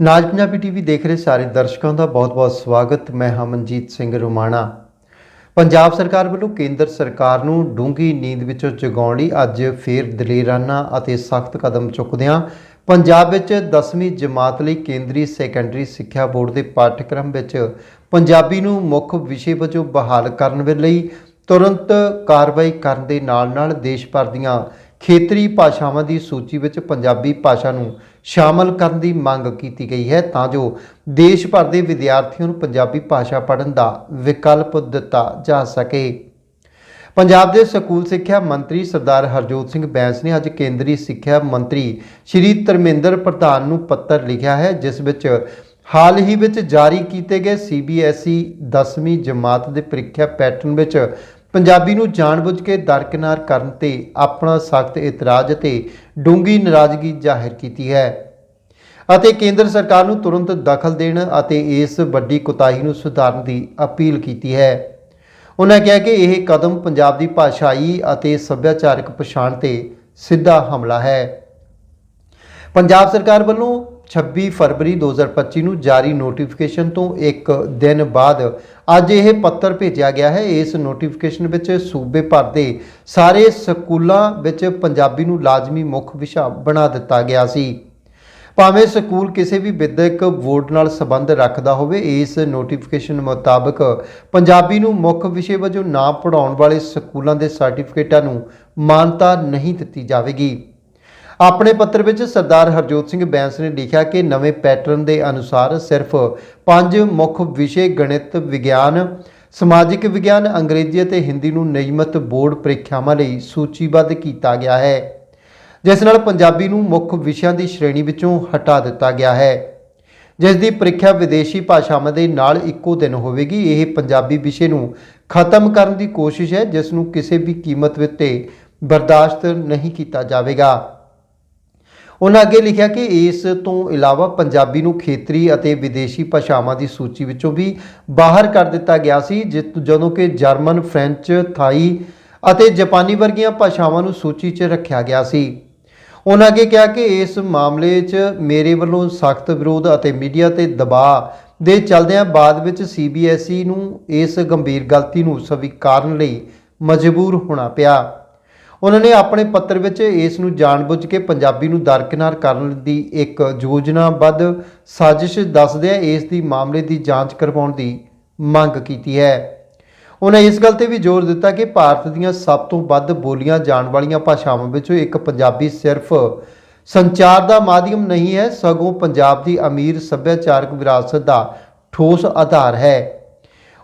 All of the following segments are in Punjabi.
ਨਾਜ ਪੰਜਾਬੀ ਟੀਵੀ ਦੇਖ ਰਹੇ ਸਾਰੇ ਦਰਸ਼ਕਾਂ ਦਾ ਬਹੁਤ-ਬਹੁਤ ਸਵਾਗਤ। ਮੈਂ ਹਮਨਜੀਤ ਸਿੰਘ ਰੋਮਾਣਾ। ਪੰਜਾਬ ਸਰਕਾਰ ਵੱਲੋਂ ਕੇਂਦਰ ਸਰਕਾਰ ਨੂੰ ਡੂੰਘੀ ਨੀਂਦ ਵਿੱਚੋਂ ਜਗਾਉਣ ਲਈ ਅੱਜ ਫੇਰ ਦਲੇਰਾਨਾ ਅਤੇ ਸਖਤ ਕਦਮ ਚੁੱਕਦਿਆਂ ਪੰਜਾਬ ਵਿੱਚ 10ਵੀਂ ਜਮਾਤ ਲਈ ਕੇਂਦਰੀ ਸੈਕੰਡਰੀ ਸਿੱਖਿਆ ਬੋਰਡ ਦੇ ਪਾਠਕ੍ਰਮ ਵਿੱਚ ਪੰਜਾਬੀ ਨੂੰ ਮੁੱਖ ਵਿਸ਼ੇ ਵਜੋਂ ਬਹਾਲ ਕਰਨ ਦੇ ਲਈ ਤੁਰੰਤ ਕਾਰਵਾਈ ਕਰਨ ਦੇ ਨਾਲ-ਨਾਲ ਦੇਸ਼ ਭਰ ਦੀਆਂ ਖੇਤਰੀ ਭਾਸ਼ਾਵਾਂ ਦੀ ਸੂਚੀ ਵਿੱਚ ਪੰਜਾਬੀ ਭਾਸ਼ਾ ਨੂੰ ਸ਼ਾਮਲ ਕਰਨ ਦੀ ਮੰਗ ਕੀਤੀ ਗਈ ਹੈ ਤਾਂ ਜੋ ਦੇਸ਼ ਭਰ ਦੇ ਵਿਦਿਆਰਥੀਆਂ ਨੂੰ ਪੰਜਾਬੀ ਭਾਸ਼ਾ ਪੜ੍ਹਨ ਦਾ ਵਿਕਲਪ ਦਿੱਤਾ ਜਾ ਸਕੇ। ਪੰਜਾਬ ਦੇ ਸਕੂਲ ਸਿੱਖਿਆ ਮੰਤਰੀ ਸਰਦਾਰ ਹਰਜੋਤ ਸਿੰਘ ਬੈਂਸ ਨੇ ਅੱਜ ਕੇਂਦਰੀ ਸਿੱਖਿਆ ਮੰਤਰੀ ਸ਼੍ਰੀ ਧਰਮਿੰਦਰ ਪ੍ਰਧਾਨ ਨੂੰ ਪੱਤਰ ਲਿਖਿਆ ਹੈ, ਜਿਸ ਵਿੱਚ ਹਾਲ ਹੀ ਵਿੱਚ ਜਾਰੀ ਕੀਤੇ ਗਏ ਸੀਬੀਐਸਈ 10ਵੀਂ ਜਮਾਤ ਦੇ ਪ੍ਰੀਖਿਆ ਪੈਟਰਨ ਵਿੱਚ ਪੰਜਾਬੀ ਨੂੰ ਜਾਣਬੁੱਝ ਕੇ ਦਰਕਿਨਾਰ ਕਰਨ ਤੇ ਆਪਣਾ ਸਖਤ ਇਤਰਾਜ਼ ਅਤੇ ਡੂੰਗੀ ਨਾਰਾਜ਼ਗੀ ਜ਼ਾਹਿਰ ਕੀਤੀ ਹੈ। ਅਤੇ ਕੇਂਦਰ ਸਰਕਾਰ ਨੂੰ ਤੁਰੰਤ ਦਖਲ ਦੇਣ ਅਤੇ ਇਸ ਵੱਡੀ ਕੁਤਾਹੀ ਨੂੰ ਸੁਧਾਰਨ ਦੀ ਅਪੀਲ ਕੀਤੀ ਹੈ। ਉਹਨਾਂ ਕਿਹਾ ਕਿ ਇਹ ਕਦਮ ਪੰਜਾਬ ਦੀ ਭਾਸ਼ਾਈ ਅਤੇ ਸੱਭਿਆਚਾਰਕ ਪਛਾਣ ਤੇ ਸਿੱਧਾ ਹਮਲਾ ਹੈ। ਪੰਜਾਬ ਸਰਕਾਰ ਵੱਲੋਂ 26 ਫਰਵਰੀ 2025 ਨੂੰ ਜਾਰੀ ਨੋਟੀਫਿਕੇਸ਼ਨ ਤੋਂ ਇੱਕ ਦਿਨ ਬਾਅਦ ਅੱਜ ਇਹ ਪੱਤਰ ਭੇਜਿਆ ਗਿਆ ਹੈ। ਇਸ ਨੋਟੀਫਿਕੇਸ਼ਨ ਵਿੱਚ ਸੂਬੇ ਭਰ ਦੇ ਸਾਰੇ ਸਕੂਲਾਂ ਵਿੱਚ ਪੰਜਾਬੀ ਨੂੰ ਲਾਜ਼ਮੀ ਮੁੱਖ ਵਿਸ਼ਾ ਬਣਾ ਦਿੱਤਾ ਗਿਆ ਸੀ। ਭਾਵੇਂ ਸਕੂਲ ਕਿਸੇ ਵੀ ਵਿਦਿਅਕ ਬੋਰਡ ਨਾਲ ਸੰਬੰਧ ਰੱਖਦਾ ਹੋਵੇ, ਇਸ ਨੋਟੀਫਿਕੇਸ਼ਨ ਮੁਤਾਬਕ ਪੰਜਾਬੀ ਨੂੰ ਮੁੱਖ ਵਿਸ਼ੇ ਵਜੋਂ ਨਾ ਪੜਾਉਣ ਵਾਲੇ ਸਕੂਲਾਂ ਦੇ ਸਰਟੀਫਿਕੇਟਾਂ ਨੂੰ ਮਾਨਤਾ ਨਹੀਂ ਦਿੱਤੀ ਜਾਵੇਗੀ। ਆਪਣੇ ਪੱਤਰ ਵਿੱਚ ਸਰਦਾਰ ਹਰਜੋਤ ਸਿੰਘ ਬੈਂਸ ਨੇ ਲਿਖਿਆ ਕਿ ਨਵੇਂ ਪੈਟਰਨ ਦੇ ਅਨੁਸਾਰ ਸਿਰਫ ਪੰਜ ਮੁੱਖ ਵਿਸ਼ੇ ਗਣਿਤ ਵਿਗਿਆਨ, ਸਮਾਜਿਕ ਵਿਗਿਆਨ, ਅੰਗਰੇਜ਼ੀ ਅਤੇ ਹਿੰਦੀ ਨੂੰ ਨਿਯਮਤ ਬੋਰਡ ਪ੍ਰੀਖਿਆਵਾਂ ਲਈ ਸੂਚੀਬੱਧ ਕੀਤਾ ਗਿਆ ਹੈ, ਜਿਸ ਨਾਲ ਪੰਜਾਬੀ ਨੂੰ ਮੁੱਖ ਵਿਸ਼ਿਆਂ ਦੀ ਸ਼੍ਰੇਣੀ ਵਿੱਚੋਂ ਹਟਾ ਦਿੱਤਾ ਗਿਆ ਹੈ। ਜਿਸ ਦੀ ਪ੍ਰੀਖਿਆ ਵਿਦੇਸ਼ੀ ਭਾਸ਼ਾਵਾਂ ਦੇ ਨਾਲ ਇੱਕੋ ਦਿਨ ਹੋਵੇਗੀ, ਇਹ ਪੰਜਾਬੀ ਵਿਸ਼ੇ ਨੂੰ ਖਤਮ ਕਰਨ ਦੀ ਕੋਸ਼ਿਸ਼ ਹੈ, ਜਿਸ ਨੂੰ ਕਿਸੇ ਵੀ ਕੀਮਤ ਉੱਤੇ ਬਰਦਾਸ਼ਤ ਨਹੀਂ ਕੀਤਾ ਜਾਵੇਗਾ। ਉਹਨਾਂ ਅੱਗੇ ਲਿਖਿਆ ਕਿ ਇਸ ਤੋਂ ਇਲਾਵਾ ਪੰਜਾਬੀ ਨੂੰ ਖੇਤਰੀ ਅਤੇ ਵਿਦੇਸ਼ੀ ਭਾਸ਼ਾਵਾਂ ਦੀ ਸੂਚੀ ਵਿੱਚੋਂ ਵੀ ਬਾਹਰ ਕਰ ਦਿੱਤਾ ਗਿਆ ਸੀ ਜਿ- ਜਦੋਂ ਕਿ ਜਰਮਨ, ਫ੍ਰੈਂਚ, ਥਾਈ ਅਤੇ ਜਾਪਾਨੀ ਵਰਗੀਆਂ ਭਾਸ਼ਾਵਾਂ ਨੂੰ ਸੂਚੀ 'ਚ ਰੱਖਿਆ ਗਿਆ ਸੀ। ਉਹਨਾਂ ਅੱਗੇ ਕਿਹਾ ਕਿ ਇਸ ਮਾਮਲੇ 'ਚ ਮੇਰੇ ਵੱਲੋਂ ਸਖਤ ਵਿਰੋਧ ਅਤੇ ਮੀਡੀਆ ਤੇ ਦਬਾਅ ਦੇ ਚਲਦਿਆਂ ਬਾਅਦ ਵਿੱਚ ਸੀਬੀਐਸਈ ਨੂੰ ਇਸ ਗੰਭੀਰ ਗਲਤੀ ਨੂੰ ਸਵੀਕਾਰਨ ਲਈ ਮਜਬੂਰ ਹੋਣਾ ਪਿਆ। ਉਹਨਾਂ ਨੇ ਆਪਣੇ ਪੱਤਰ ਵਿੱਚ ਇਸ ਨੂੰ ਜਾਣਬੁੱਝ ਕੇ ਪੰਜਾਬੀ ਨੂੰ ਦਰਕਿਨਾਰ ਕਰਨ ਦੀ ਇੱਕ ਯੋਜਨਾਬੱਧ ਸਾਜ਼ਿਸ਼ ਦੱਸਦਿਆਂ ਇਸ ਦੀ ਮਾਮਲੇ ਦੀ ਜਾਂਚ ਕਰਵਾਉਣ ਦੀ ਮੰਗ ਕੀਤੀ ਹੈ। ਉਹਨਾਂ ਇਸ ਗੱਲ ਤੇ ਵੀ ਜ਼ੋਰ ਦਿੱਤਾ ਕਿ ਭਾਰਤ ਦੀਆਂ ਸਭ ਤੋਂ ਵੱਧ ਬੋਲੀਆਂ ਜਾਣ ਵਾਲੀਆਂ ਭਾਸ਼ਾਵਾਂ ਵਿੱਚੋਂ ਇੱਕ ਪੰਜਾਬੀ ਸਿਰਫ ਸੰਚਾਰ ਦਾ ਮਾਧਿਅਮ ਨਹੀਂ ਹੈ, ਸਗੋਂ ਪੰਜਾਬ ਦੀ ਅਮੀਰ ਸੱਭਿਆਚਾਰਕ ਵਿਰਾਸਤ ਦਾ ਠੋਸ ਆਧਾਰ ਹੈ।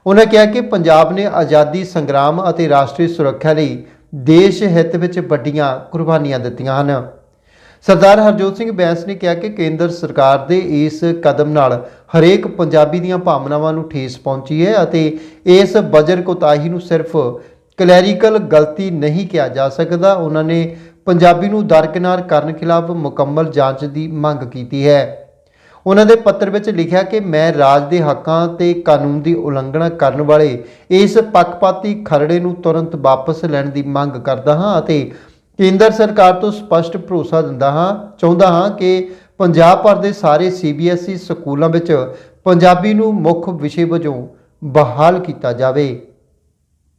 ਉਹਨਾਂ ਕਿਹਾ ਕਿ ਪੰਜਾਬ ਨੇ ਆਜ਼ਾਦੀ ਸੰਗਰਾਮ ਅਤੇ ਰਾਸ਼ਟਰੀ ਸੁਰੱਖਿਆ ਲਈ ਦੇਸ਼ ਹਿੱਤ ਵਿੱਚ ਵੱਡੀਆਂ ਕੁਰਬਾਨੀਆਂ ਦਿੱਤੀਆਂ ਹਨ। ਸਰਦਾਰ ਹਰਜੋਤ ਸਿੰਘ ਬੈਂਸ ਨੇ ਕਿਹਾ ਕਿ ਕੇਂਦਰ ਸਰਕਾਰ ਦੇ ਇਸ ਕਦਮ ਨਾਲ ਹਰੇਕ ਪੰਜਾਬੀ ਦੀਆਂ ਭਾਵਨਾਵਾਂ ਨੂੰ ਠੇਸ ਪਹੁੰਚੀ ਹੈ ਅਤੇ ਇਸ ਬਜਰ ਕੋਤਾਹੀ ਨੂੰ ਸਿਰਫ ਕਲੈਰੀਕਲ ਗਲਤੀ ਨਹੀਂ ਕਿਹਾ ਜਾ ਸਕਦਾ। ਉਹਨਾਂ ਨੇ ਪੰਜਾਬੀ ਨੂੰ ਦਰਕਿਨਾਰ ਕਰਨ ਖਿਲਾਫ ਮੁਕੰਮਲ ਜਾਂਚ ਦੀ ਮੰਗ ਕੀਤੀ ਹੈ। ਉਹਨਾਂ ਦੇ ਪੱਤਰ ਵਿੱਚ ਲਿਖਿਆ ਕਿ ਮੈਂ ਰਾਜ ਦੇ ਹੱਕਾਂ ਤੇ ਕਾਨੂੰਨ ਦੀ ਉਲੰਘਣਾ ਕਰਨ ਵਾਲੇ ਇਸ ਪੱਖਪਾਤੀ ਖਰੜੇ ਨੂੰ ਤੁਰੰਤ ਵਾਪਸ ਲੈਣ ਦੀ ਮੰਗ ਕਰਦਾ ਹਾਂ ਅਤੇ ਕੇਂਦਰ ਸਰਕਾਰ ਤੋਂ ਸਪਸ਼ਟ ਭਰੋਸਾ ਦਿੰਦਾ ਹਾਂ, ਚਾਹੁੰਦਾ ਹਾਂ ਕਿ ਪੰਜਾਬ ਭਰ ਦੇ ਸਾਰੇ ਸੀਬੀਐਸਈ ਸਕੂਲਾਂ ਵਿੱਚ ਪੰਜਾਬੀ ਨੂੰ ਮੁੱਖ ਵਿਸ਼ੇ ਵਜੋਂ ਬਹਾਲ ਕੀਤਾ ਜਾਵੇ।